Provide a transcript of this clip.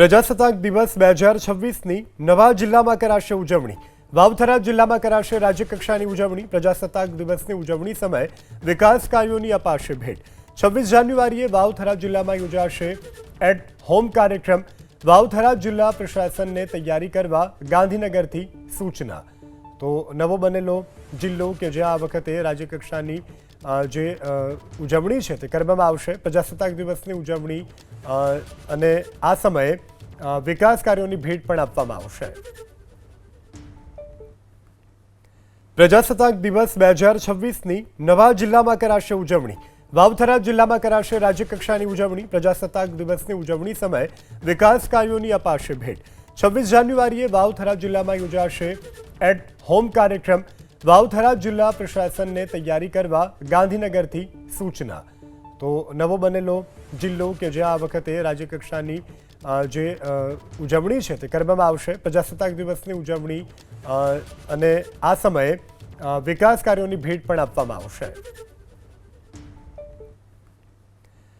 પ્રજાસત્તાક દિવસ બે હજાર છવ્વીસની નવા જિલ્લામાં કરાશે ઉજવણી. વાવથરા જિલ્લામાં કરાશે રાજ્યકક્ષાની ઉજવણી. પ્રજાસત્તાક દિવસની ઉજવણી સમયે વિકાસ કાર્યોની અપાશે ભેટ. છવ્વીસ જાન્યુઆરીએ વાવથરા જિલ્લામાં યોજાશે એટ હોમ કાર્યક્રમ. વાવથરા જિલ્લા પ્રશાસનને તૈયારી કરવા ગાંધીનગરથી સૂચના. તો નવો બનેલો જિલ્લો કે જે આ વખતે રાજ્યકક્ષાની જે ઉજવણી છે તે કરવામાં આવશે. પ્રજાસત્તાક દિવસની ઉજવણી અને આ સમયે વિકાસ કાર્યોની ભેટ પણ આપવામાં આવશે. પ્રજાસત્તાક દિવસ બે હજાર છવ્વીસની નવા જિલ્લામાં કરાશે ઉજવણી. વાવથરા જિલ્લામાં કરાશે રાજ્યકક્ષાની ઉજવણી. પ્રજાસત્તાક દિવસની ઉજવણી સમયે વિકાસ કાર્યોની અપાશે ભેટ. છવ્વીસ જાન્યુઆરીએ વાવથરા જિલ્લામાં યોજાશે એટ હોમ કાર્યક્રમ. વાવથરા જિલ્લા પ્રશાસનને તૈયારી કરવા ગાંધીનગરથી સૂચના. તો નવો બનેલો જિલ્લો કે જે આ વખતે રાજ્યકક્ષાની જે ઉજવણી છે તે કરવામાં આવશે. પ્રજાસત્તાક દિવસની ઉજવણી અને આ સમયે વિકાસ કાર્યોની ભેટ પણ આપવામાં આવશે.